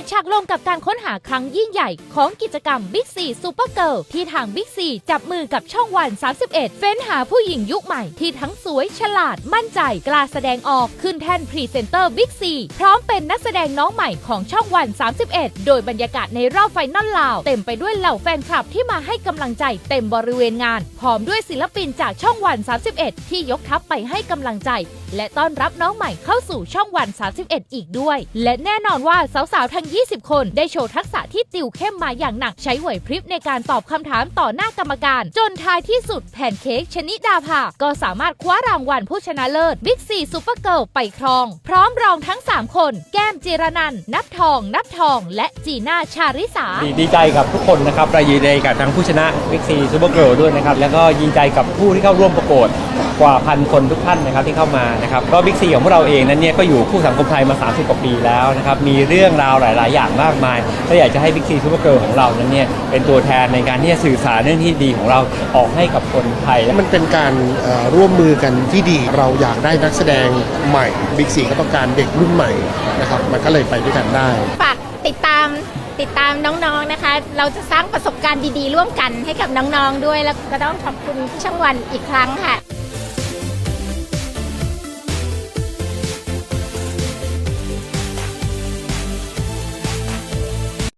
ดฉากลงกับการค้นหาครั้งยิ่งใหญ่ของกิจกรรม Big 4 Super Girl ที่ทาง Big 4 จับมือกับช่องวัน 31 เฟ้นหาผู้หญิงยุคใหม่ที่ทั้งสวยฉลาดมั่นใจกล้าแสดงออกขึ้นแท่นพรีเซนเตอร์ Big 4 พร้อมเป็นนักแสดงน้องใหม่ของช่องวัน 31 โดยบรรยากาศในรอบไฟนอลลาว เต็มไปด้วยเหล่าแฟนคลับที่มาให้กำลังใจเต็มบริเวณงาน พร้อมด้วยศิลปินจากช่องวัน 31 ที่ยกทัพไปให้กำลังใจ และต้อนรับน้องใหม่เข้าสู่ช่องวัน 31 อีกด้วย และแน่นอนว่าสาวๆทั้ง20 คน ได้โชว์ทักษะที่ติวเข้มมาอย่างหนักใช้ไหวพริบในการตอบคำถามต่อหน้ากรรมการ จนท้ายที่สุดแผ่นเค้กชนิดาภาก็สามารถคว้ารางวัลผู้ชนะเลิศบิ๊กซีซูเปอร์เกิลไปครอง พร้อมรองทั้ง 3 คน แก้มจิรนันนับทอง นับทอง และจีน่าชาริสาดีใจกับทุกคนนะครับและยินดีกับทั้งผู้ชนะวิกซีซูเปอร์เกิลด้วยนะครับแล้วก็ยินใจกับผู้ที่เข้าร่วมประกวด กว่าพันคนทุกท่านนะครับที่เข้ามานะครับก็บิ๊กซีของพวกเราเองนั้นเนี่ยก็อยู่คู่สังคมไทยมา 30 กว่าปีแล้วนะครับมีเรื่องราวหลาย ๆ อย่างมากมายก็อยากจะให้บิ๊กซีซูเปอร์เกิลของเรานั้นเนี่ยเป็นตัวแทนในการที่จะสื่อสารเรื่องที่ดีของเราออกให้กับคนไทยมันเป็นการเอ่อร่วมมือกันที่ดี เราอยากได้นักแสดงใหม่บิ๊กซีก็ต้องการเด็กรุ่นใหม่นะครับ มันก็เลยไปด้วยกันได้ ฝากติดตามติดตามน้องๆนะคะ เราจะสร้างประสบการณ์ดีๆ ร่วมกันให้กับน้องๆด้วย แล้วก็ต้องขอบคุณช่องวันอีกครั้งค่ะ